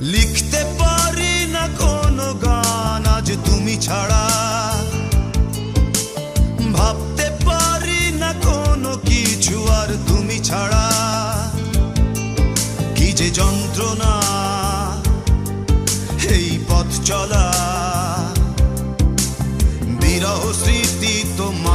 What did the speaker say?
লিখতে পারি না কোনো গান আজ তুমি ছাড়া। ভাবতে পারি না কোনো কিছু আর তুমি ছাড়া। কি যে যন্ত্রণা এই পথ চলা। বিরহ স্মৃতি তোমার